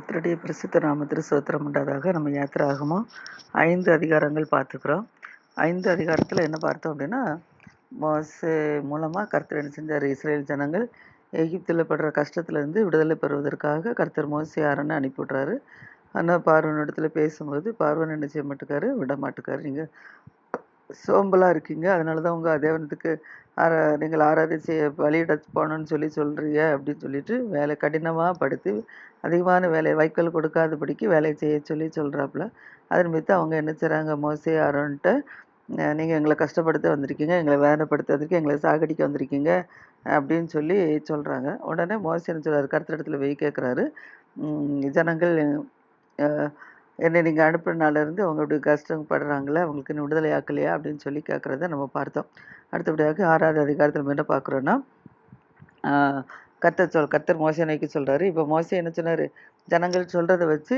கத்தருடைய பிரசித்த நாமத்திற்கு ஸ்தோத்திரம் உண்டாதாக நம்ம யாத்திராகமோ? ஐந்து அதிகாரங்கள் பார்த்துக்கிறோம். ஐந்து அதிகாரத்தில் என்ன பார்த்தோம் அப்படின்னா மோசே மூலமாக கர்த்தர் என்ன செஞ்சார்? இஸ்ரேல் ஜனங்கள் எகிப்தில் படுற கஷ்டத்துலேருந்து விடுதலை பெறுவதற்காக கர்த்தர் மோசே யாருன்னு அனுப்பி விட்றாரு ஆனால் பார்வன் இடத்துல பேசும்போது பார்வன் என்ன செய்ய மாட்டுக்காரு? விட மாட்டுக்காரு. நீங்கள் சோம்பலாக இருக்கீங்க. அதனால தான் உங்கள் தேவனத்துக்கு ஆரா நீங்கள் ஆராதனை செய்ய பலியிட போகணும்னு சொல்லி சொல்கிறீங்க அப்படின்னு சொல்லிட்டு வேலை கடினமாக படுத்து அதிகமான வேலை வைக்கோல் கொடுக்காதபடிக்கு வேலையை செய்ய சொல்லி சொல்கிறாப்புல அதன் மித்த அவங்க என்ன செய்கிறாங்க மோசே ஆரோன்ட்டு நீங்கள் எங்களை கஷ்டப்படுத்த வந்திருக்கீங்க. எங்களை வேதனைப்படுத்த வந்திருக்கீங்க எங்களை சாகடிக்க வந்திருக்கீங்க. அப்படின்னு சொல்லி சொல்கிறாங்க உடனே மோசே என்ன சொல்கிறாரு இடத்துல போய் கேட்குறாரு ஜனங்கள் என்னை நீங்கள் அனுப்பினாலேருந்து அவங்களுடைய கஷ்டப்படுறாங்களே அவங்களுக்கு இன்னும் விடுதலை ஆக்கலையா அப்படின்னு சொல்லி கேட்குறத நம்ம பார்த்தோம். அடுத்தபடியாக ஆறாவது அதிகாரத்தில் நம்ம என்ன பார்க்குறோன்னா கத்தர் சொல் கத்தர் மோசை நோக்கி சொல்கிறாரு இப்போ மோசை என்ன சொன்னார்? ஜனங்கள் சொல்கிறத வச்சு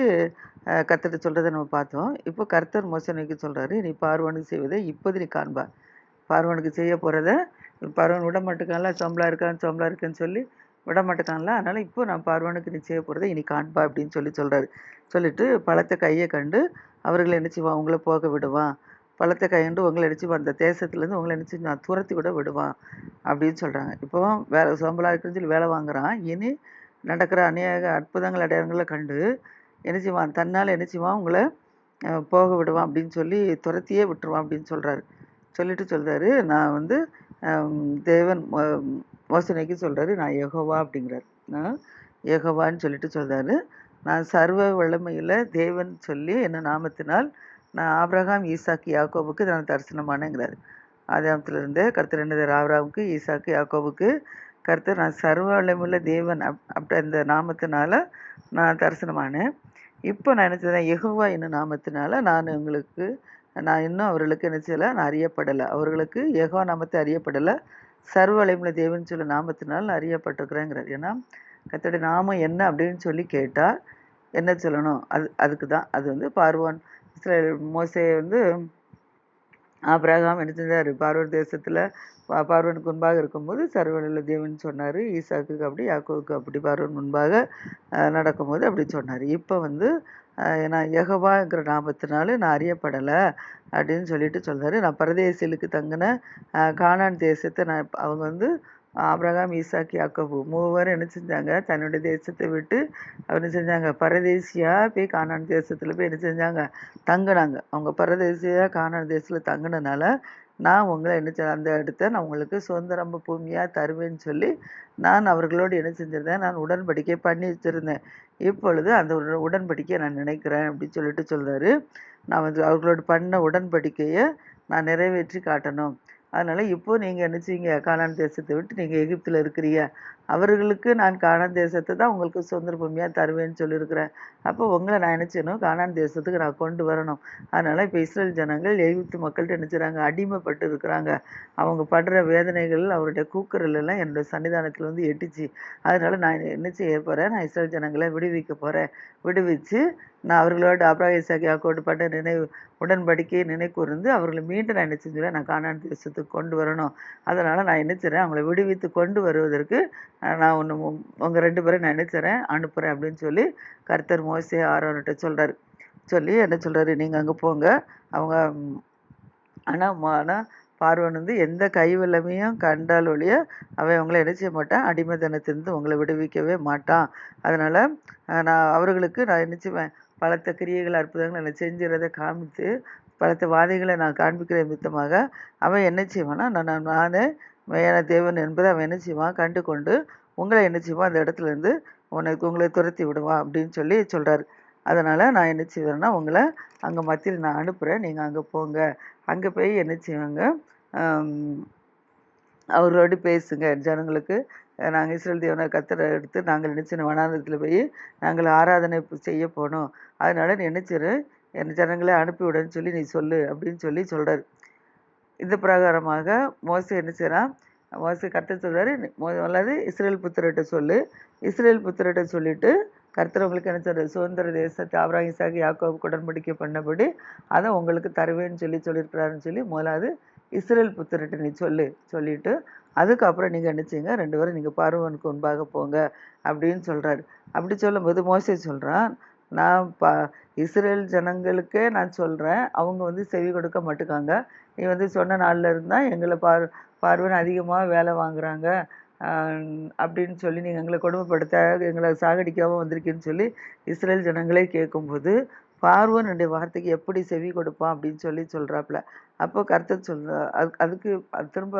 கத்தர் சொல்கிறத நம்ம பார்த்தோம். இப்போ கர்த்தர் மோசை நோக்கி சொல்கிறாரு நீ பார்வனுக்கு செய்வதை இப்போது நீ காண்பா. பார்வனுக்கு செய்ய போகிறத பார்வன் விட மாட்டேக்கான்ல சோம்பலா இருக்கான் சோம்பலா இருக்குன்னு சொல்லி விட மாட்டேக்கான்ல அதனால் இப்போ நான் பார்வனுக்கு நீ போகிறத இனி காண்பா அப்படின்னு சொல்லி சொல்கிறாரு சொல்லிட்டு பழத்தை கையை கண்டு அவர்களை என்ன செய்வான்? உங்களை போக விடுவான். பழத்தை கையண்டு உங்களை அடிச்சு அந்த தேசத்துலேருந்து உங்களை நினச்சி நான் துரத்தி கூட விடுவான் அப்படின்னு சொல்கிறாங்க இப்போ வேலை சோம்பலாக இருக்குன்னு சொல்லி வேலை வாங்குறான். இனி நடக்கிற அநேக அற்புதங்கள் அடையாளங்களை கண்டு என்ன செய்வான்? தன்னால் என்ன செய்வான்? உங்களை போக விடுவான் அப்படின்னு சொல்லி துரத்தியே விட்டுருவான் அப்படின்னு சொல்கிறாரு சொல்லிட்டு சொல்கிறாரு நான் வந்து தேவன் மோசனைக்கு சொல்கிறாரு நான் யகோவா அப்படிங்கிறார். நான் யகோவான்னு சொல்லிட்டு சொல்கிறாரு நான் சர்வ வல்லமையில் தேவன் சொல்லி என்ன நாமத்தினால் நான் ஆப்ரஹாம் ஈசாக்கு யாக்கோபுக்கு நான் தரிசனமானேங்கிறாரு. ஆதாமத்திலிருந்து கர்த்தர் என்னது ஆபிரகாமுக்கு ஈசாக்கு யாக்கோபுக்கு கர்த்தர் நான் சர்வ வல்லமையுள்ள தேவன் அப் அப்படி அந்த நாமத்தினால நான் தரிசனமானேன். இப்போ நான் என்ன செய்தேன் யெகோவா என்னும் நாமத்தினால நான் உங்களுக்கு நான் இன்னும் அவர்களுக்கு என்ன செய்யலை? நான் அறியப்படலை. அவர்களுக்கு யெகோவா நாமத்தை அறியப்படலை. சர்வ தேவன் சொல்ல நாமத்தினால் அறியப்பட்டிருக்கிறேங்கிறார். ஏன்னா கர்த்தருடைய நாமம் என்ன அப்படின்னு சொல்லி கேட்டால் என்ன சொல்லணும்? அது அதுக்கு தான் அது வந்து பார்வான் இஸ்ரேல் மோசே வந்து ஆபிரகாம் என்ன செஞ்சார் பார்வன் தேசத்தில் பார்வனுக்கு முன்பாக இருக்கும்போது சர்வநில தேவன் சொன்னார். ஈசாக்கு அப்படி யாக்கோவுக்கு அப்படி பார்வன் முன்பாக நடக்கும்போது அப்படி சொன்னார். இப்போ வந்து நான் யெகோவாங்கிற நாமத்தினால நான் அறியப்படலை அப்படின்னு சொல்லிட்டு சொல்கிறாரு நான் பரதேசிகளுக்கு தங்கின காணான் கானான் தேசத்தை நான் அவங்க வந்து ஆபிரகாம் ஈசாக்கு யாக்கோபு மூவரும் என்ன செஞ்சாங்க? தன்னுடைய தேசத்தை விட்டு அவர் என்ன செஞ்சாங்க? பரதேசியாக போய் கானான் தேசத்தில் போய் என்ன செஞ்சாங்க? தங்கினாங்க. அவங்க பரதேசியாக கானான் தேசத்தில் தங்கினனால நான் உங்களை என்ன செய்ய அந்த இடத்த நான் உங்களுக்கு சுதந்திரம் பூமியாக தருவேன்னு சொல்லி நான் அவர்களோடு என்ன செஞ்சிருந்தேன்? நான் உடன்படிக்கை பண்ணி வச்சிருந்தேன். இப்பொழுது அந்த உட- உடன்படிக்கையை நான் நினைக்கிறேன் அப்படின்னு சொல்லிட்டு சொல்கிறாரு நான் வந்து அவர்களோடு பண்ண உடன்படிக்கையை நான் நிறைவேற்றி காட்டணும். அதனால் இப்போது நீங்கள் என்ன செய்வீங்க கானான் தேசத்தை விட்டு நீங்கள் எகிப்தில் இருக்கிறீங்க. அவர்களுக்கு நான் காணான் தேசத்தை தான் உங்களுக்கு சுதந்திர பூமியாக தருவேன்னு சொல்லியிருக்கிறேன். அப்போ உங்களை நான் என்ன காணான் தேசத்துக்கு நான் கொண்டு வரணும். அதனால் இப்போ இஸ்ரேல் ஜனங்கள் எகிப்து மக்கள்கிட்ட என்ன அடிமைப்பட்டு இருக்கிறாங்க. அவங்க படுற வேதனைகள் அவருடைய கூக்குரல் எல்லாம் என்னுடைய சன்னிதானத்தில் வந்து எட்டுச்சு. அதனால நான் என்ன செய்ய போகிறேன் நான் இஸ்ரேல் ஜனங்களை விடுவிக்க போகிறேன் விடுவிச்சு நான் அவர்களோட அப்ராஹிசாக்கி யாக்கோடு பட்ட நினைவு உடன்படிக்கையை நினைக்கூர்ந்து அவர்களை மீண்டும் நான் என்ன செஞ்சுறேன் நான் காணான் தேசத்துக்கு கொண்டு வரணும். அதனால் நான் என்ன செய்கிறேன் அவங்கள விடுவித்து கொண்டு வருவதற்கு நான் ஒன்று உங்கள் ரெண்டு பேரும் நான் அனுப்புகிறேன் அப்படின்னு சொல்லி கர்த்தர் மோசி ஆரோன்ட்ட சொல்கிறாரு சொல்லி என்ன சொல்கிறாரு நீங்கள் அங்கே போங்க. அவங்க ஆனால் ஆனால் பார்வன் வந்து எந்த கைவல்லமையும் கண்டால் ஒழிய அவன் உங்களை என்ன செய்ய மாட்டான் அடிமைத்தனத்திலிருந்து உங்களை விடுவிக்கவே மாட்டான். அதனால் நான் அவர்களுக்கு நான் என்ன செய்வேன் பலத்த கிரியைகள் அற்புதங்களை நான் செஞ்சுறதை காமித்து பலத்த வாதைகளை நான் காண்பிக்கிற நிமித்தமாக அவன் என்ன செய்வானா நான் நான் நானே மேயான தேவன் என்பதை அவன் என்ன செய்வான்? கண்டு கொண்டு உங்களை என்ன செய்வான்? அந்த இடத்துல இருந்து உனக்கு உங்களை துரத்தி விடுவான் அப்படின்னு சொல்லி சொல்கிறாரு அதனால் நான் என்ன செய்வேன்னா உங்களை அங்கே மத்தியில் நான் அனுப்புகிறேன் நீங்கள் அங்கே போங்க. அங்கே போய் என்ன செய்வாங்க? ஆம், அவர்களோடு பேசுங்க. ஜனங்களுக்கு நாங்கள் இஸ்ரேல் தேவனை கத்தரை எடுத்து நாங்கள் நினச்சின வனாந்தத்தில் போய் நாங்கள் ஆராதனை செய்ய போனோம் அதனால் நினச்சிரு என்ன என் ஜனங்களை அனுப்பிவிடுன்னு சொல்லி நீ சொல்லு அப்படின்னு சொல்லி சொல்கிறார் இந்த பிரகாரமாக மோசே என்ன செய்கிறான் மோசை கர்த்தர் சொல்றாரு "நீ முதலாவது இஸ்ரேல் புத்திரட்ட சொல்லு. இஸ்ரேல் புத்திரட்ட சொல்லிட்டு கர்த்தர் உங்களுக்கு என்ன சொல்றாரு? சுதந்திர தேசத்தை ஆபிரகாம் ஈசாக்கு உடன்படிக்கை பண்ணபடி அதை உங்களுக்கு தருவேன்னு சொல்லி சொல்லியிருக்கிறாருன்னு சொல்லி முதலாவது இஸ்ரேல் புத்திரட்ட நீ சொல்லு சொல்லிட்டு அதுக்கப்புறம் நீங்கள் நினச்சிங்க ரெண்டு பேரும் நீங்கள் பார்வனுக்கு முன்பாக போங்க அப்படின்னு சொல்கிறாரு அப்படி சொல்லும்போது மோசே சொல்கிறான் நான் ப இஸ்ரேல் ஜனங்களுக்கே நான் சொல்கிறேன் அவங்க வந்து செவி கொடுக்க மாட்டுக்காங்க. நீ வந்து சொன்ன நாளில் இருந்தால் எங்களை பார் பார்வன் அதிகமாக வேலை வாங்குறாங்க. அப்படின்னு சொல்லி நீங்கள் எங்களை கொடுமைப்படுத்த எங்களை சாகடிக்காமல் வந்திருக்கீன்னு சொல்லி இஸ்ரேல் ஜனங்களே கேட்கும்போது பார்வனுடைய வார்த்தைக்கு எப்படி செவி கொடுப்பான் அப்படின்னு சொல்லி சொல்கிறாப்புல அப்போ கர்த்தர் சொல்ற அது- அதுக்கு அது திரும்ப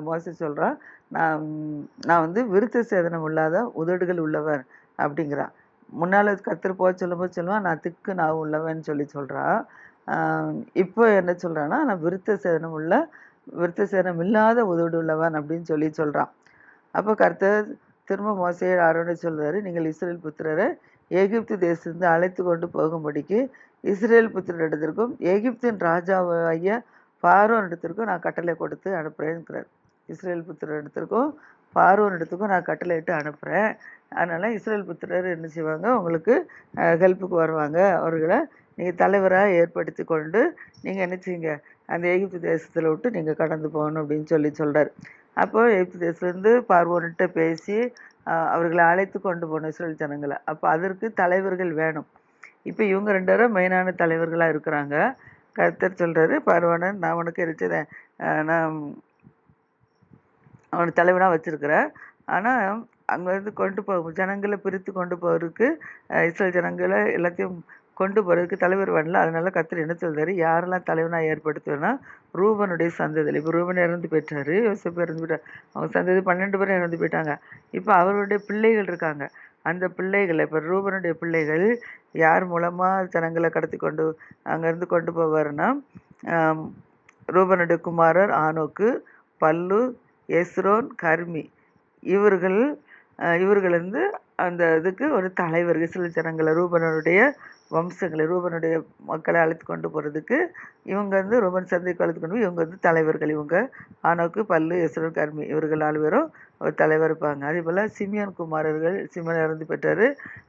மோசம் சொல்கிறான் நான் நான் வந்து விருத்த சேதனம் இல்லாத உதடுகள் உள்ளவன் அப்படிங்கிறான் முன்னால் கர்த்தர் போக சொல்லும்போது சொல்லுவான் நான் திக்கு நான் உள்ளவன் சொல்லி சொல்கிறா இப்போ என்ன சொல்கிறான்னா நான் விருத்த சேதனம் உள்ள விருத்த சேதனம் இல்லாத உதடு உள்ளவன் அப்படின்னு சொல்லி சொல்கிறான் அப்போ கர்த்தர் திரும்ப மோசையை ஆரோனை சொல்கிறாரு நீங்கள் இஸ்ரேல் புத்திரரை எகிப்து தேசத்திலிருந்து அழைத்து கொண்டு போகும்படிக்கு இஸ்ரேல் புத்திரரிடத்திற்கும் எகிப்தின் ராஜாவாகிய பார்வோன் இடத்திற்கும் நான் கட்டளை கொடுத்து அனுப்புகிறேன்ங்கிறார் இஸ்ரேல் புத்திரர் இடத்திற்கும் இடத்துக்கும் நான் கட்டளையிட்டு அனுப்புகிறேன் அதனால் இஸ்ரேல் புத்திரர் என்ன செய்வாங்க? உங்களுக்கு ஹெல்ப்புக்கு வருவாங்க. அவர்களை நீங்கள் தலைவராக ஏற்படுத்தி கொண்டு நீங்கள் என்ன செய்யுங்க? அந்த எகிப்து தேசத்தில் விட்டு நீங்கள் கடந்து போகணும் அப்படின்னு சொல்லி சொல்கிறார் அப்போ எகிப்து தேசத்துலேருந்து பார்வோன்கிட்ட பேசி அவர்களை அழைத்து கொண்டு போகணும் இஸ்ரேல் ஜனங்களை. அப்போ அதற்கு தலைவர்கள் வேணும். இப்போ இவங்க ரெண்டு பேரும் மெயினான தலைவர்களாக இருக்கிறாங்க. கருத்தர் சொல்கிறாரு பார்வனன் நான் உனக்கு இருச்சதேன் நான் அவனை தலைவனாக வச்சிருக்கிறேன். ஆனால் அங்கேருந்து கொண்டு போக ஜனங்களை பிரித்து கொண்டு போகிறதுக்கு இஸ்ரேல் ஜனங்களை எல்லாத்தையும் கொண்டு போகிறதுக்கு தலைவர் வரல. அதனால கர்த்தர் என்ன சொல்றாரு? யாரெல்லாம் தலைவனாக ஏற்படுத்துவேன்னா ரூபனுடைய சந்ததியில். இப்போ ரூபன் இறந்து போயிட்டாரு யோசிப்பு இறந்து போயிட்டார். அவங்க சந்ததி பன்னெண்டு பேரும் இறந்து போயிட்டாங்க. இப்போ அவருடைய பிள்ளைகள் இருக்காங்க. அந்த பிள்ளைகளை இப்போ ரூபனுடைய பிள்ளைகள் யார் மூலமாக ஜனங்களை கடத்தி கொண்டு அங்கேருந்து கொண்டு போவாருன்னா ரூபனுடைய குமாரர் ஆனோக்கு பல்லு எஸ்ரோன் கர்மி. இவர்கள் இவர்கள் வந்து அந்த இதுக்கு ஒரு தலைவர் இஸ்ரேல் ஜனங்களை ரூபனுடைய வம்சங்களை ரூபனுடைய மக்களை அழைத்து கொண்டு போகிறதுக்கு இவங்க வந்து ரூபன் சந்தைக்கு அழைத்து கொண்டு போய் இவங்க வந்து தலைவர்கள். இவங்க ஆனோக்கு பல்லு எஸ்ரோன் கர்மி இவர்கள் நாலு பேரும் ஒரு தலைவர் இருப்பாங்க. அதே போல் சிமியன் குமாரர்கள் சிமியன் இறந்து பெற்றார்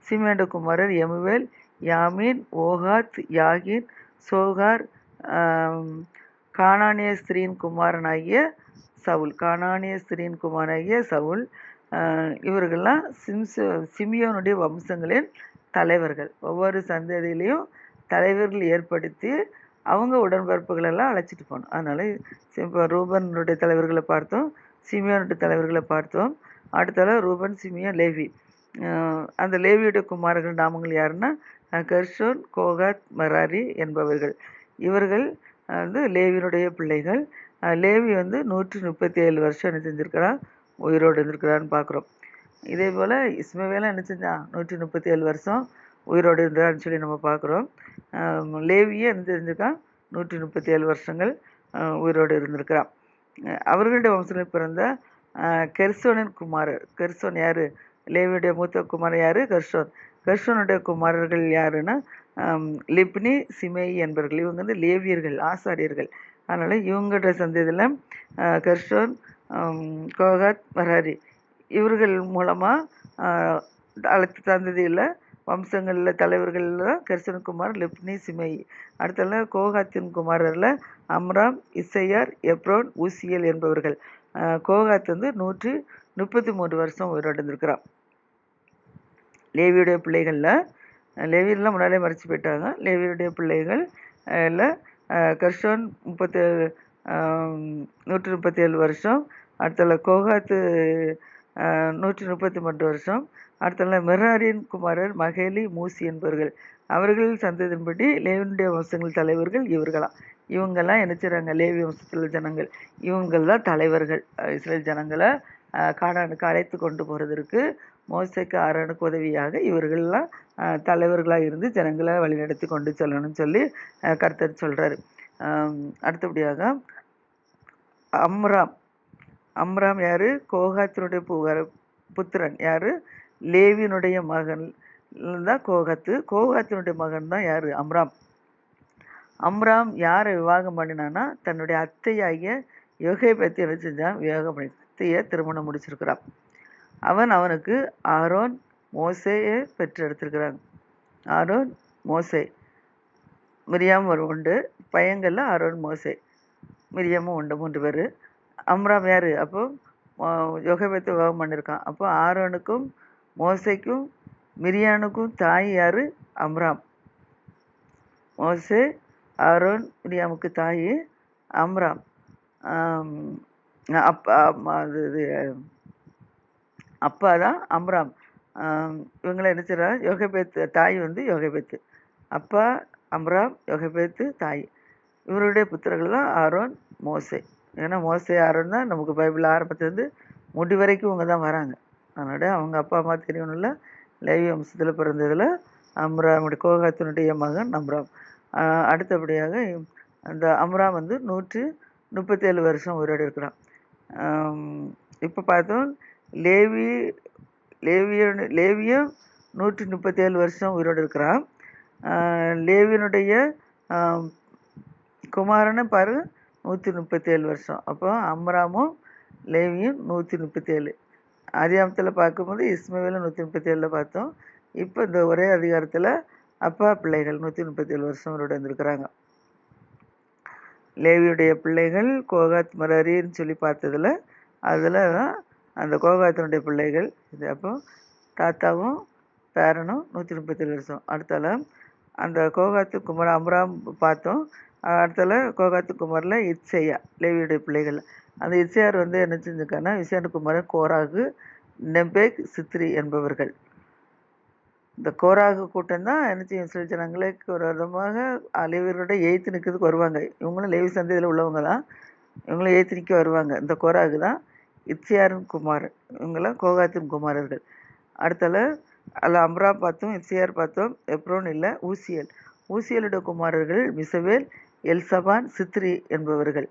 சிமியண்ட குமாரர் எமுவேல் யாமீன் ஓஹாத் யாகின் சோகார் கானானிய ஸ்திரீன் குமாரனாகிய சவுல் கானானிய ஸ்திரீன் குமாராகிய சவுல் இவர்கள்லாம் சிம்ச சிமியோனுடைய வம்சங்களின் தலைவர்கள். ஒவ்வொரு சந்ததியிலையும் தலைவர்கள் ஏற்படுத்தி அவங்க உடன்பிறப்புகளெல்லாம் அழைச்சிட்டு போகணும். அதனால் இப்போ ரூபனுடைய தலைவர்களை பார்த்தோம் சிமியோனுடைய தலைவர்களை பார்த்தோம். அடுத்தால ரூபன் சிமியோன் லேவி. அந்த லேவியுடைய குமாரர்கள் நாமங்கள் யாருன்னா கர்ஷோன் கோகாத் மராரி என்பவர்கள். இவர்கள் வந்து லேவியினுடைய பிள்ளைகள். லேவி வந்து நூற்றி முப்பத்தி ஏழு வருஷம் என்ன செஞ்சுருக்கிறான் உயிரோடு இருந்திருக்கிறான்னு பார்க்குறோம் இதே போல் இஸ்மவேலாம் என்ன செஞ்சான் நூற்றி முப்பத்தி ஏழு வருஷம் உயிரோடு இருந்தான்னு சொல்லி நம்ம பார்க்குறோம் லேவியே என்ன தெரிஞ்சிருக்கான் நூற்றி முப்பத்தி ஏழு வருஷங்கள் உயிரோடு இருந்திருக்கிறான் அவர்களுடைய வம்சத்தில் பிறந்த கெர்சோனின் குமாரர். கெர்சோன் யார்? லேவியுடைய மூத்த குமாரர் யார்? கெர்சோன். கர்ஷனுடைய குமாரர்கள் யாருன்னா லிப்னி சிமேயி என்பவர்கள் இவங்க வந்து லேவியர்கள் ஆசாரியர்கள். அதனால இவங்களுடைய சந்ததியில் கெர்ஷோன் கோகாத் மராரி இவர்கள் மூலமாக அடுத்த சந்ததியில் வம்சங்களில் தலைவர்களில் கெர்சன் குமார் லிப்னி சிமை அடுத்தல கோகாத்தின் குமாரரில் அம்ராம் இசையார் எப்ரோன் ஊசியல் என்பவர்கள். கோகாத் வந்து நூற்றி முப்பத்தி மூன்று வருஷம் உயிரோடு லேவியுடைய பிள்ளைகளில் லேவியெல்லாம் முன்னாலே மறைச்சு போயிட்டாங்க. லேவியுடைய பிள்ளைகள் இல்லை கர்ஷோன் முப்பத்தேழு நூற்றி முப்பத்தேழு வருஷம். அடுத்தல கோகாத்து நூற்றி முப்பத்தி மூன்று வருஷம். அடுத்தல மெராரின் குமாரர் மகேலி மூசி என்பவர்கள். அவர்கள் சந்ததியின்படி லேவினுடைய வம்சங்கள் தலைவர்கள் இவர்களாம். இவங்கெல்லாம் என்ன செய்கிறாங்க லேவி வம்சத்தில் ஜனங்கள். இவங்கள் தான் தலைவர்கள் இஸ்ரேல் ஜனங்களை கானானுக்கு அழைத்து கொண்டு போகிறதற்கு மோசைக்கு ஆரோனுக்கு உதவியாக இவர்கள்லாம் தலைவர்களாக இருந்து ஜனங்களை வழிநடத்தி கொண்டு செல்லணும்னு சொல்லி கர்த்தர் சொல்கிறார் அடுத்தபடியாக அம்ராம். அம்ராம் யார்? கோகாத்தினுடைய புகார புத்திரன். யார்? லேவியினுடைய மகன் தான் கோகாத்து. கோகாத்தினுடைய மகன் தான் யார்? அம்ராம். அம்ராம் யாரை விவாகம் பண்ணினான்னா தன்னுடைய அத்தையாகிய யோகேபத்தை என்ன செஞ்சான்? விவாகம் பண்ணி அத்தையை திருமணம் முடிச்சிருக்கிறான். அவன் அவனுக்கு ஆரோன் மோசேயை பெற்றெடுத்திருக்கிறாங்க ஆரோன் மோசே. மிரியாம் ஒரு உண்டு. பையங்களில் ஆரோன் மோசே. மிரியாமும் உண்டு மூன்று பேர். அம்ராம் யார்? அப்போ யோகபேத்து விவாகம் பண்ணியிருக்கான் அப்போ ஆரோனுக்கும் மோசைக்கும் மிரியானுக்கும் தாய் யார்? அம்ராம். மோசே ஆரோன் மிரியாமுக்கு தாய் அம்ராம். அப்பா அம்மா அது இது அப்பா தான் அம்ராம். இவங்களாம் இவங்களை என்ன செய்றா யோகபேத்து தாய் வந்து யோகபேத்து. அப்பா அம்ராம் யோகபேத்து தாய். இவருடைய புத்தர்கள் தான் ஆரோன் மோசே. ஏன்னா மோசே ஆரோன் தான் நமக்கு பைபிள் ஆரம்பத்துலேருந்து முடி வரைக்கும் இவங்க தான் வராங்க. அதனால அவங்க அப்பா அம்மா தெரியணும்ல லேவி வம்சத்தில் பிறந்ததில் அம்ராமுடைய கோகாத்தினுடைய மகன் அம்ராம். அடுத்தபடியாக அந்த அம்ராம் வந்து நூற்று முப்பத்தேழு வருஷம் உயிரோடு இருக்கிறான். இப்போ பார்த்தோம் லேவி லேவியனு லேவியும் நூற்றி முப்பத்தேழு வருஷம் உயிரோடு இருக்கிறான். லேவியனுடைய குமாரனை பாரு நூற்றி முப்பத்தேழு வருஷம். அப்போ அம்ராமும் லேவியும் நூற்றி முப்பத்தேழு. அதிகாரத்தில் பார்க்கும்போது இஸ்மவேலும் நூற்றி முப்பத்தேழில் பார்த்தோம். இப்போ இந்த ஒரே அதிகாரத்தில் அப்பா பிள்ளைகள் நூற்றி முப்பத்தேழு வருஷம் அவரோட இருந்திருக்கிறாங்க லேவியுடைய பிள்ளைகள் கோகாத் மரரின்னு சொல்லி பார்த்ததுல அதில் தான் அந்த கோகாத்தினுடைய பிள்ளைகள். இது அப்போ தாத்தாவும் பேரனும் நூற்றி முப்பத்தேழு வருஷம். அடுத்தால அந்த கோகாத்து குமார் அம்ராம் பார்த்தோம். அடுத்தால கோகாத்து குமாரில் இச்சையா லேவியுடைய பிள்ளைகள். அந்த இச்சையார் வந்து என்ன செஞ்சுருக்காங்கன்னா விசேனகுமாரன் கோராகு நெம்பேக் சித்ரி என்பவர்கள். இந்த கோராகு கூட்டம் தான் என்ன செய்யும்? ஜனங்களுக்கு ஒரு விதமாக லேவியரோட எய்த்து நிற்கிறதுக்கு வருவாங்க. இவங்களும் லேவி சந்தையில் உள்ளவங்க தான். இவங்களும் எய்த்து நிற்க வருவாங்க. இந்த கோராகு தான் இத்சியாரின் குமாரன் இவங்களாம் கோகாத்தின் குமாரர்கள். அடுத்தால அதில் அம்ரா பார்த்தோம் இத்சியார் பார்த்தோம் எப்ரோன் இல்லை ஊசியல். ஊசியலுடைய குமாரர்கள் மிசவேல் எல்சபான் சித்ரி என்பவர்கள்.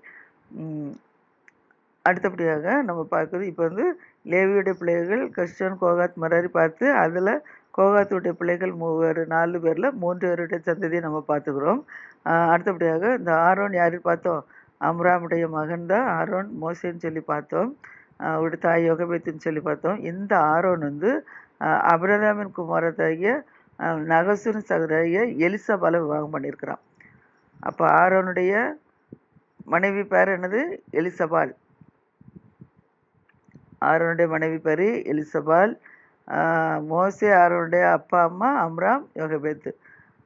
அடுத்தபடியாக நம்ம பார்க்குறது இப்போ வந்து லேவியுடைய பிள்ளைகள் கிறிஸ்டன் கோகாத் மராரி பார்த்து அதில் கோகாத்துடைய பிள்ளைகள் மூவர் நாலு பேரில் மூன்று பேருடைய சந்ததியை நம்ம பார்த்துக்கிறோம். அடுத்தபடியாக இந்த ஆரோன் யார் பார்த்தோம்? அம்ராமுடைய மகன் தான் ஆரோன் மோசேன்னு சொல்லி பார்த்தோம். அவருடைய தாய் யோகபேத்துன்னு சொல்லி பார்த்தோம். இந்த ஆரோன் வந்து அபிரதாமின் குமாரத்தாகிய ஆஹ் நகசுரின் சகோதரிய எலிசபாலை விவாகம் பண்ணியிருக்கிறான். அப்போ ஆரோனுடைய மனைவி பேர் என்னது? எலிசபால். ஆரோனுடைய மனைவி பேர் எலிசபால். மோசே ஆரோனுடைய அப்பா அம்மா அம்ராம் யோகபேத்து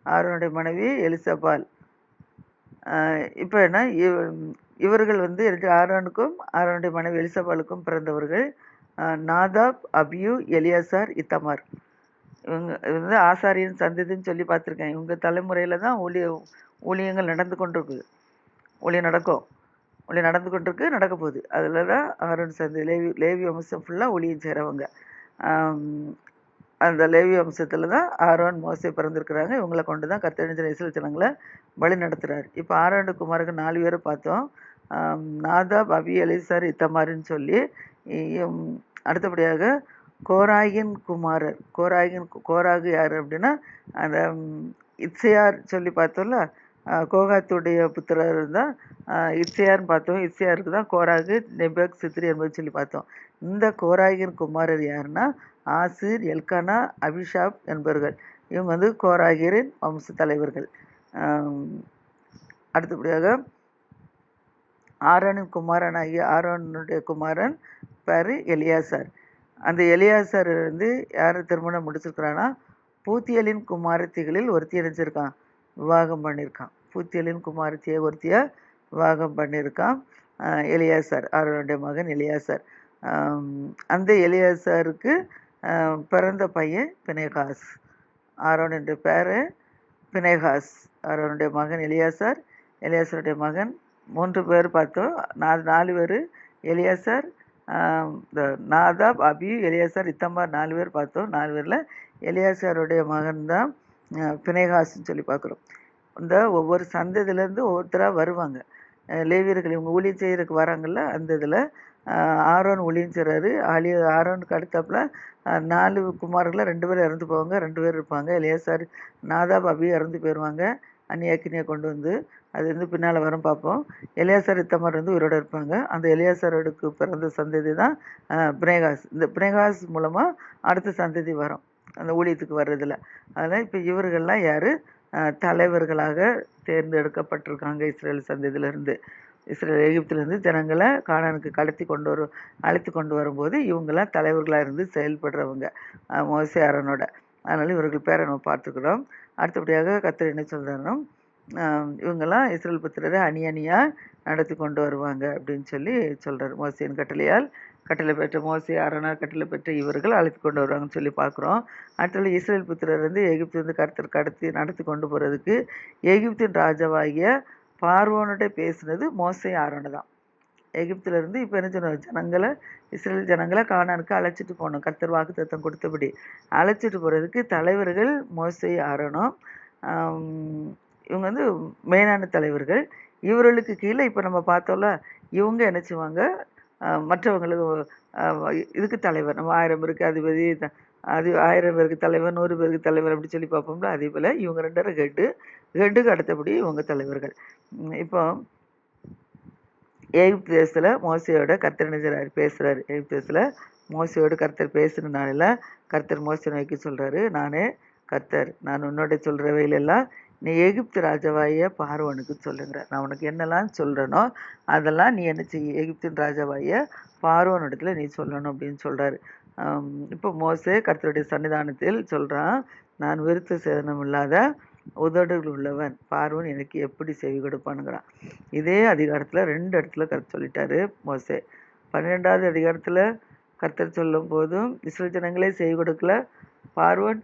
ஆரோனுடைய மனைவி எலிசபால். இப்போ என்ன? இவ- இவர்கள் வந்து எனக்கு ஆரோனுக்கும் ஆரோனுடைய மனைவி எலிசபாலுக்கும் பிறந்தவர்கள். Nadab Abihu Eleazar Ithamar. இவங்க இது வந்து ஆசாரியன் சந்ததின்னு சொல்லி பார்த்துருக்கேன். இவங்க தலைமுறையில் தான் ஊழிய ஊழியங்கள் நடந்து கொண்டிருக்கு. ஊழியம் நடக்கும். ஊழியம் நடந்து கொண்டிருக்கு நடக்க போகுது. அதில் தான் ஆரோன் சந்தி லேவி லேவி வம்சம் ஃபுல்லாக ஊழியம் செய்கிறவங்க அந்த லேவி வம்சத்தில் தான் ஆரோன் மோசை பிறந்திருக்கிறாங்க. இவங்களை கொண்டு தான் கத்தறிஞ்ச இஸ்ரேல் ஜனங்களை வழி நடத்துகிறார் இப்போ ஆரோன் குமாருக்கு நாலு பேரை பார்த்தோம். நாதா பபி அபி எலிசார் இத்தமாருன்னு சொல்லி அடுத்தபடியாக கோராகின் குமாரர். கோராகின் கோராகு யார் அப்படின்னா அந்த ம், சொல்லி பார்த்தோம்ல கோகாத்துடைய புத்திரர் தான். ஆஹ் பார்த்தோம். இத்சையாருக்கு தான் கோராகு நெபக் சித்ரி என்பது சொல்லி பார்த்தோம். இந்த கோராகின் குமாரர் யாருன்னா? ஆசிர் எல்கானா அபிஷாப் என்பவர்கள். இவங்க வந்து கோராகிரின் வம்ச தலைவர்கள். அடுத்தபடியாக ஆரோனின் குமாரனாகிய ஆரோனுடைய குமாரன் பேர் எலியாசார். அந்த எலியாசார் வந்து யார் திருமணம் முடிச்சிருக்கிறான்னா? பூத்தியலின் குமாரத்திகளில் ஒருத்தி நினைச்சிருக்கான் விவாகம் பண்ணியிருக்கான் பூத்தியலின் குமாரத்தியை ஒருத்தியை? விவாகம் பண்ணியிருக்கான் ஆஹ் எலியாசார் ஆரோனுடைய மகன் எலியாசார். சார் அந்த எலியாசாருக்கு பிறந்த பையன் பினேகாஸ். ஆரோன் என்ற பேர் பினேகாஸ். ஆரோனுடைய மகன் எலியாசார் எலியாசருடைய மகன் மூன்று பேர் பார்த்தோம். நாலு நாலு பேர் எலியாசார் இந்த நாதாப் அபி எலியாசார் இத்தம்பார் நாலு பேர் பார்த்தோம். நாலு பேரில் எலியாசாருடைய மகன் தான் பினேகாஸ்ன்னு சொல்லி பார்க்குறோம். இந்த ஒவ்வொரு சந்ததியிலேருந்து ஒவ்வொருத்தராக வருவாங்க. லேவியர்கள் இவங்க ஊழியம் செய்கிறதுக்கு வராங்கள்ல அந்த இதில் ஆரோன் ஊழியம் அலி ஆரோனுக்கு அடுத்தாப்புல நாலு குமார்களை ரெண்டு பேர் இறந்து போவாங்க. ரெண்டு பேர் இருப்பாங்க. எலியாசார் நாதாப் அபி இறந்து போயிடுவாங்க அந்நியாக்கினியை கொண்டு வந்து அது வந்து பின்னால் வரும் பார்ப்போம் இளையாசார் இத்தமார் வந்து உயிரோடு இருப்பாங்க. அந்த எலியாசாரோடுக்கு பிறந்த சந்ததி தான் பிரேகாஸ் இந்த பிரேகாஸ் மூலமாக அடுத்த சந்ததி வரும். அந்த ஊழியத்துக்கு வர்றதில். அதனால் இப்போ இவர்கள்லாம் யார்? தலைவர்களாக தேர்ந்தெடுக்கப்பட்டிருக்காங்க இஸ்ரேல் சந்ததியிலேருந்து. இஸ்ரேல் எகிப்திலேருந்து ஜனங்களை கானானுக்கு கடத்தி கொண்டு வரும் அழைத்து கொண்டு வரும்போது இவங்கெல்லாம் தலைவர்களாக இருந்து செயல்படுறவங்க மோசி மோசே அரனோட. அதனால் இவர்கள் பேரை நம்ம பார்த்துக்கிறோம். அடுத்தபடியாக கத்திர என்ன சொல்கிறாரோ இவங்கெல்லாம் இஸ்ரேல் புத்திரரை அணி அணியாக நடத்தி கொண்டு வருவாங்க அப்படின்னு சொல்லி சொல்கிறார் மோசையின் கட்டளையால். கட்டளை பெற்ற மோசி அரணா கட்டளை பெற்ற இவர்கள் அழைத்து கொண்டு வருவாங்கன்னு சொல்லி பார்க்குறோம். அடுத்தது இஸ்ரேல் புத்திரர் வந்து எகிப்து வந்து கருத்தர் கடத்தி நடத்தி கொண்டு போகிறதுக்கு எகிப்தின் ராஜாவாகிய பார்வோனுடைய பேசுனது மோசை ஆரோனு தான். எகிப்துலேருந்து இப்போ என்ன சொன்ன ஜனங்களை இஸ்ரேல் ஜனங்களை காணானுக்கு அழைச்சிட்டு போகணும். கர்த்தர் வாக்கு தத்தம் கொடுத்தபடி. அழைச்சிட்டு போகிறதுக்கு தலைவர்கள் மோசை ஆரணும் இவங்க வந்து மெயினான தலைவர்கள். இவர்களுக்கு கீழே இப்போ நம்ம பார்த்தோம்ல இவங்க என்ன செய்வாங்க? மற்றவங்களுக்கு இதுக்கு தலைவர். நம்ம ஆயிரம் பேருக்கு அதிபதி அது ஆயிரம் பேருக்கு தலைவர் நூறு பேருக்கு தலைவர் அப்படி சொல்லி பார்ப்போம்ல. அதே போல் இவங்க ரெண்டரை ஹெட்டு ஹெட்டுக்கு அடுத்தபடி இவங்க தலைவர்கள். இப்போ எகிப்து தேசத்தில் மோசையோட கர்த்தர் நினைச்சார் பேசுகிறாரு எகிப்து தேசத்தில் மோசையோட கர்த்தர் பேசுனனால கர்த்தர் மோசை நோக்கி சொல்கிறாரு நானே கர்த்தர். நான் உன்னோட சொல்கிற வேலையெல்லாம் நீ எகிப்து ராஜாவாய பார்வனுக்கு சொல்லுங்கிற நான் உனக்கு என்னெல்லாம் சொல்கிறேனோ அதெல்லாம் நீ என்ன செய்ய? எகிப்தின் ராஜாவாய பார்வனிடத்தில் நீ சொல்லணும் அப்படின்னு சொல்கிறாரு இப்போ மோசே கர்த்தருடைய சன்னிதானத்தில் சொல்கிறான் நான் விருத்த சேதனம் இல்லாத உதடுகள் உள்ளவன் பார்வன் எனக்கு எப்படி செவி கொடுப்பானுங்கிறான். இதே அதிகாரத்தில் ரெண்டு இடத்துல கருத்து சொல்லிட்டாரு மோசே. பன்னிரெண்டாவது அதிகாரத்தில் கர்த்தர் சொல்லும் போதும் இஸ்ரோ ஜனங்களே செவி கொடுக்கல பார்வன்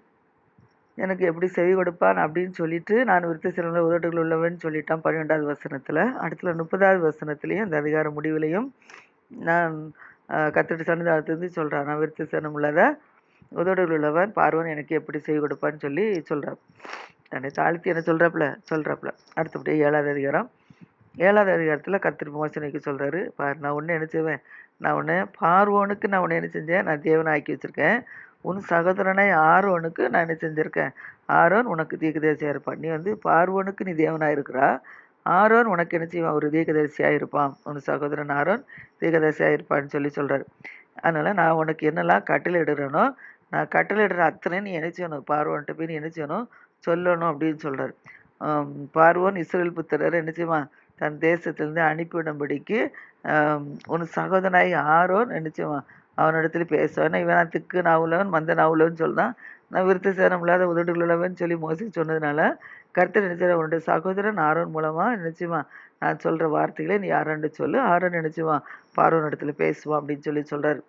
எனக்கு எப்படி செவி கொடுப்பான் அப்படின்னு சொல்லிட்டு நான் விருத்த சிறந்த உதடுகள் உள்ளவன் சொல்லிட்டான் பன்னிரெண்டாவது வசனத்தில். அடுத்துல முப்பதாவது வசனத்துலேயும் இந்த அதிகார முடிவிலையும் நான் கத்திட்டு சன்னிதானத்திலிருந்து சொல்கிறான் நான் விருத்த சனம் உள்ளத உதடுகள் உள்ளவன் பார்வன் எனக்கு எப்படி செய்து கொடுப்பான்னு சொல்லி சொல்கிறான் தன்னை தாழ்த்தி என்ன சொல்கிறாப்புல சொல்கிறாப்புல அடுத்தபடியே ஏழாவது அதிகாரம். ஏழாவது அதிகாரத்தில் கத்திரி மோசனைக்கு சொல்கிறாரு பார் நான் ஒன்று என்ன செய்வேன்? நான் ஒன்று பார்வோனுக்கு நான் உன்னை என்ன செஞ்சேன்? நான் தேவனை ஆக்கி வச்சிருக்கேன். உன் சகோதரனை ஆரோனுக்கு நான் என்ன செஞ்சுருக்கேன்? ஆரோன் உனக்கு தீர்க்கதரிசியாக இருப்பான். நீ வந்து பார்வோனுக்கு நீ தேவனாக இருக்கிறா ஆரோன் உனக்கு என்ன செய்வான்? ஒரு தீர்க்கதரிசியாக இருப்பான். உன் சகோதரன் ஆரோன் தீர்க்கதரிசியாக இருப்பான்னு சொல்லி சொல்கிறார் அதனால் நான் உனக்கு என்னெல்லாம் கட்டளையிடுறேனோ நான் கட்டளையிடுற அத்தனை நீ என்ன செய்யணும்? பார்வோன்ட்ட போய் நீ என்ன செய்யணும்? சொல்லணும் அப்படின்னு சொல்கிறார் பார்வோன் இஸ்ரேல் புத்திரர் என்ன செய்வான்? தன் தேசத்திலேருந்து அனுப்பிவிடும்படிக்கு உன் சகோதரனாய் ஆரோன் என்ன செய்வான்? அவனிடத்துல பேசுவான். இவன் நான் உள்ளவன் மந்த நான் உள்ளவன் சொல்லுதான் நான் விருத்த சேரம் இல்லாத உதடுகள் சொல்லி மோசி சொன்னதுனால கர்த்தர் நினைச்சார் உன்னுடைய சகோதரன் ஆரோன் மூலமா நினைச்சுவான் நான் சொல்ற வார்த்தைகளை நீ ஆரோன்ட்டு சொல்லு. ஆரோன் நினைச்சுவான் பார்வன் இடத்துல பேசுவான் அப்படின்னு சொல்லி சொல்றாரு.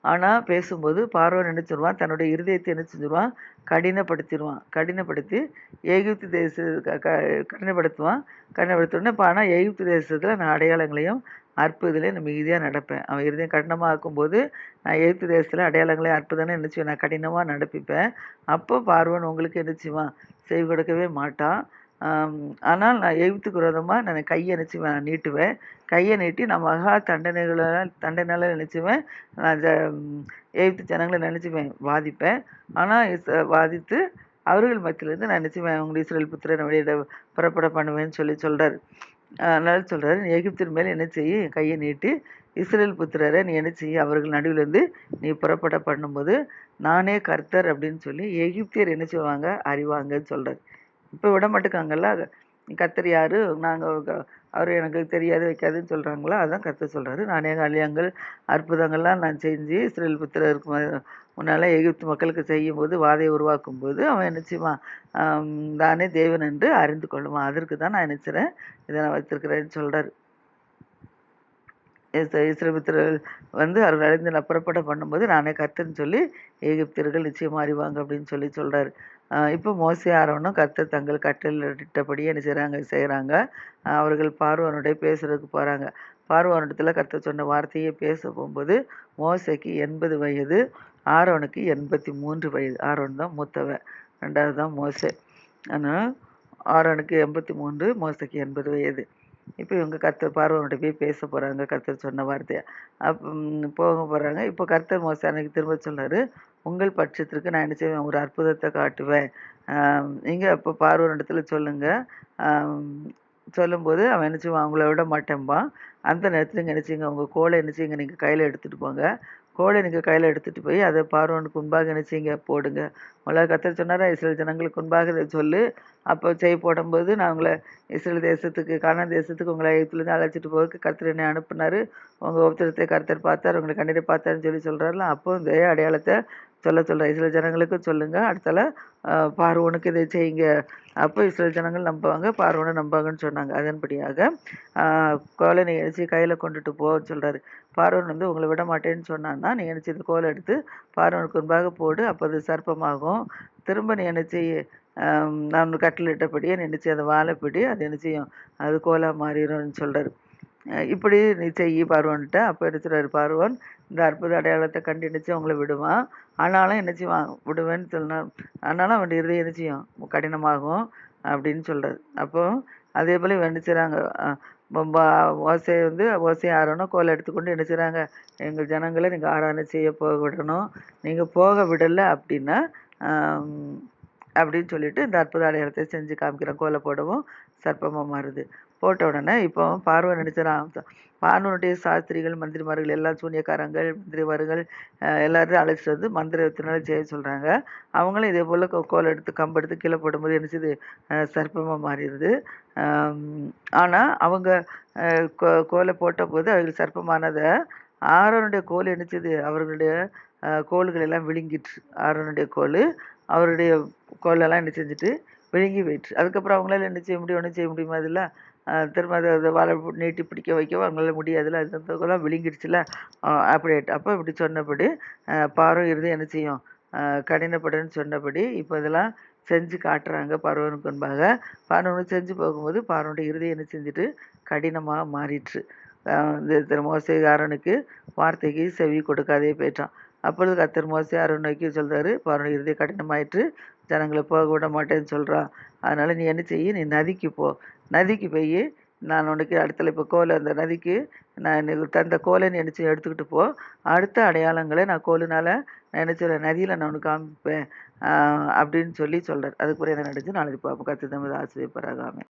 ஆனால் பேசும்போது பார்வன் நினச்சிடுவான் தன்னுடைய இருதயத்தை என்ன செஞ்சிருவான்? கடினப்படுத்திடுவான் கடினப்படுத்தி எகிப்து தேச க- க- கடினப்படுத்துவான். கடினப்படுத்தினோடனே இப்போ ஆனால் எகிப்து தேசத்தில் நான் அடையாளங்களையும் அற்புதங்களையும் நான் மிகுதியாக நடப்பேன். அவன் இருதயம் கடினமாக இருக்கும்போது நான் எகிப்து தேசத்தில் அடையாளங்களே அற்புதம்னு என்ன நான் கடினமாக நடப்பிப்பேன். அப்போ பார்வன் உங்களுக்கு என்ன செய்வான்? செவி கொடுக்கவே மாட்டான். ஆனால் நான் எகிப்துக்கு விரோதமாக நான் கையை என்ன நான் நீட்டுவேன். கையை நீட்டி நான் மகா தண்டனைகளால் தண்டனையால் நினச்சிவேன் நான் ஜ ம், ஜனங்களை நினச்சிவேன் வாதிப்பேன். ஆனால் வாதித்து அவர்கள் மத்தியிலேருந்து நான் நினச்சிவேன் அவங்க இஸ்ரேல் புத்திரனை வெளியிட புறப்பட பண்ணுவேன்னு சொல்லி சொல்கிறார் அதனால சொல்கிறாரு நீ எகிப்தின் மேல் என்ன செய்ய? கையை நீட்டி. இஸ்ரேல் புத்திரரை நீ என்ன செய்ய? அவர்கள் நடுவிலேருந்து நீ புறப்பட பண்ணும்போது நானே கர்த்தர் அப்படின்னு சொல்லி எகிப்தியர் என்ன செய்வாங்க அறிவாங்கன்னு சொல்கிறார் இப்போ விட மாட்டுக்காங்கல்ல? கர்த்தர் யார்? நாங்கள் அவர் எனக்கு தெரியாது வைக்காதுன்னு சொல்கிறாங்களோ அதான் கர்த்தர் சொல்கிறாரு நானே கல்யாணங்கள் அற்புதங்கள்லாம் நான் செஞ்சு இஸ்ரேல் புத்திரருக்கு ம- எகிப்து மக்களுக்கு செய்யும்போது வாதையை உருவாக்கும் போது அவன் என்ன செய்வான்? தானே தேவன் என்று அறிந்து கொள்ளுவான். அதற்கு தான் நான் நினைச்சிறேன் இதை நான் வச்சிருக்கிறேன்னு சொல்கிறார் இஸ்- வந்து அவர்கள் அழிந்து நான் புறப்பட பண்ணும்போது நானே கத்துன்னு சொல்லி எகிப்தியர்கள் நிச்சயமாக அறிவாங்க அப்படின்னு சொல்லி சொல்கிறார் இப்போ மோசே ஆரோனும் கர்த்தர் தங்கள் கட்டளையிட்டபடியே என்ன செய்கிறாங்க செய்கிறாங்க அவர்கள் பார்வனுடைய பேசுறதுக்கு போகிறாங்க பார்வனிடத்தில் கர்த்தர் சொன்ன வார்த்தையை பேச போகும்போது மோசைக்கு எண்பது வயது ஆரோனுக்கு எண்பத்தி மூன்று வயது. ஆரோன் தான் மூத்தவன் ரெண்டாவது தான் மோசை. ஆனால் ஆரோனுக்கு எண்பத்தி மூன்று மோசைக்கு எண்பது வயது. இப்போ இவங்க கர்த்தர் பார்வனுடைய போய் பேச போகிறாங்க கர்த்தர் சொன்ன வார்த்தையை. அப் போக போகிறாங்க இப்போ கர்த்தர் மோசே அன்னைக்கு திரும்ப சொன்னார் உங்கள் பட்சத்திற்கு நான் என்ன செய்வேன்? ஒரு அற்புதத்தை காட்டுவேன். நீங்கள் அப்போ பார்வன் இடத்துல சொல்லுங்கள் சொல்லும்போது அவன் என்ன செய்வான்? அவங்கள விட மாட்டேன்பான் அந்த நேரத்தில் இங்கே என்ன செய்யுங்க? உங்கள் கோலை என்ன செய்யுங்க? நீங்கள் கையில் எடுத்துகிட்டு போங்க. கோலை நீங்கள் கையில் எடுத்துகிட்டு போய் அதை பார்வனுக்கு முன்பாக நினைச்சிங்க போடுங்க. முதல்ல கத்தர் சொன்னாரா இஸ்ரேல் ஜனங்களுக்கு முன்பாக இதை சொல்லு. அப்போ செய்ய போடும்போது நான் உங்களை இஸ்ரேல் தேசத்துக்கு காண தேசத்துக்கு உங்களை எகிப்துலேருந்து அழைச்சிட்டு போகிறதுக்கு கர்த்தர் என்னை அனுப்புனார். உங்கள் உபத்திரத்தை கர்த்தர் பார்த்தார் உங்களை கண்ணீரை பார்த்தாருன்னு சொல்லி சொல்கிறாருல அப்போ இந்த அடையாளத்தை சொல்ல சொல்ற சில ஜனங்களுக்கும் சொல்லுங்க. அடுத்தால பார்வனுக்கு பார்வோனுக்கு இதை செய்யுங்க. அப்போ சில ஜனங்கள் நம்புவாங்க பார்வோனை நம்புவாங்கன்னு சொன்னாங்க. அதன்படியாக ஆஹ், கோலை நீ நினைச்சு கையில் கொண்டுட்டு போ சொல்றாரு. பார்வன் வந்து உங்களை விட மாட்டேன்னு சொன்னான்னா நீ நினைச்சு இந்த கோலை எடுத்து பார்வனுக்கு முன்பாக போடு. அப்போ அது சர்ப்பமாகும். திரும்ப நீ என்ன நான் கட்டளிட்டபடியே நினைச்சு அதை வாழைப்பிடி அது என்ன செய்யும் அது கோலா மாறிடும்னு சொல்றாரு. இப்படி நீ செய்யி பார்வன்ட்ட. அப்போ என்ன பார்வன் இந்த அற்புத அடையாளத்தை கண்டு என்ன செய்யும் விடுவான். ஆனாலும் என்ன செய்வான்? விடுவேன்னு சொன்னா ஆனாலும் அவன் இருதயம் என்ன செய்யும் கடினமாகும் அப்படின்னு சொல்றாரு. அப்போ அதே போல இவன் என்ன செய்கிறாங்க ஓசை வந்து ஓசை ஆறணும் கோலை எடுத்துக்கொண்டு என்ன செய்கிறாங்க எங்கள் ஜனங்களை நீங்கள் ஆராதனை செய்ய போக விடணும். நீங்கள் போக விடலை அப்படின்னா அப்படின்னு சொல்லிட்டு இந்த அற்புத அடையாளத்தை செஞ்சு காமிக்கிறோம் கோலை போடவும் சர்ப்பமாக மாறுது. போட்ட உடனே இப்போ பார்வை நினைச்சான் பார்வனுடைய சாஸ்திரிகள் மந்திரிமார்கள் எல்லாம் சூனியக்காரங்கள் மந்திரிமார்கள் எல்லாரும் அழைச்சிட்டு வந்து மந்திரத்தினால செய்ய சொல்கிறாங்க அவங்களும் இதே போல் கோல் எடுத்து கம்பு எடுத்து கீழே போடும்போது என்ன செய்யுது சர்ப்பமாக மாறிடுது. ஆனால் அவங்க கோ- கோலை போட்ட போது அவர்கள் சர்ப்பமானதை ஆரோனுடைய கோல் என்னச்சது அவர்களுடைய கோள்கள் கோல்கள் எல்லாம் விழுங்கிற்று. ஆரோனுடைய கோல் அவருடைய கோலெல்லாம் என்ன செஞ்சுட்டு விழுங்கி போயிட்டு அதுக்கப்புறம் அவங்களால என்ன செய்ய முடியும் ஒன்றும் செய்ய முடியுமா? அதில் திரும்ப அதை அதை வாழை நீட்டி பிடிக்க வைக்கவும் அவங்களால முடியாதுல்ல. அது அந்த விழுங்கிடுச்சுல அப்படி அப்போ இப்படி சொன்னபடி அஹ், பார்வை என்ன செய்யும்? கடினப்படுன்னு சொன்னபடி இப்போ இதெல்லாம் செஞ்சு காட்டுறாங்க பார்வனுக்கு முன்பாக. பார்வனுக்கு செஞ்சு போகும்போது பார்வனுடைய இறுதி என்ன செஞ்சுட்டு கடினமாக மாறிடுச்சு. அஹ் இந்த அரணுக்கு ஆரோனுக்கு வார்த்தைக்கு செவி கொடுக்காதே போயிட்டான். அப்பொழுது கத்தர் மோசை ஆரோன் நோக்கி சொல்கிறாரு பார்வனுடைய இறுதி கடினமாயிற்று. ஜனங்களை போக விட மாட்டேன்னு சொல்கிறான் அதனால் நீ என்ன செய்ய நீ நதிக்கு போ. நதிக்கு போய் நான் உனக்கு அடுத்தல இப்போ கோலை அந்த நதிக்கு நான் தந்த கோலை நீ என்ன செய்ய எடுத்துக்கிட்டு போ. அடுத்த அடையாளங்களை நான் கோலுனால நான் என்ன நதியில் நான் உனக்கு காமிப்பேன் அப்படின்னு சொல்லி சொல்கிறேன் அதுக்கு பிறகு என்ன நடந்துச்சு? நாளைக்கு பார்ப்போம் கற்று தமிழ் ஆசிரியப்பராகாமல்